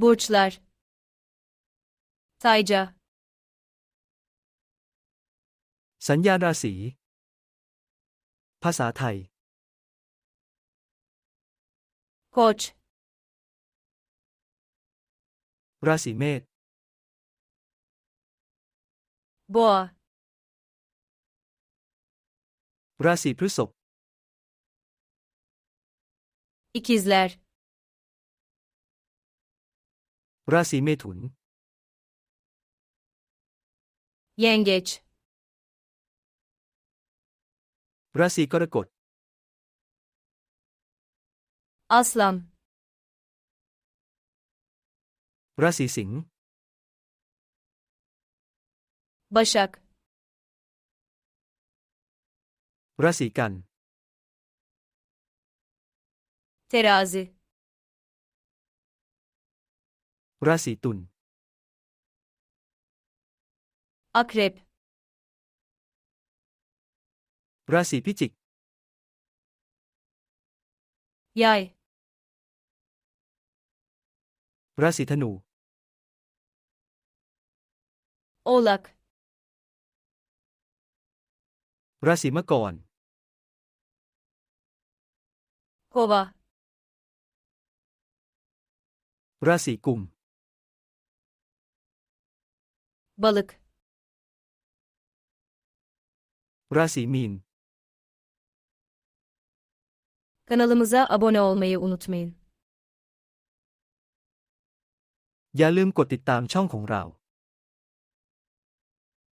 Burçlar. Sayca. สัญญาณราศี ภาษาไทย Koç. ราศีเมษ Boğa. ราศีพฤษภ İkizler. ราศีเมถุน Yengeç. ราศีกรกฎ Aslan. ราศีสิงห์ Başak. ราศีกัน Terazi. ราศีตุล Akrep. ราศีพิจิก Yay. ราศีธนู Oğlak. ราศีมังกร Kova. ราศีกุม Balık. ราศีมีน Kanalımıza abone olmayı unutmayın. อย่าลืมกดติดตามช่องของเรา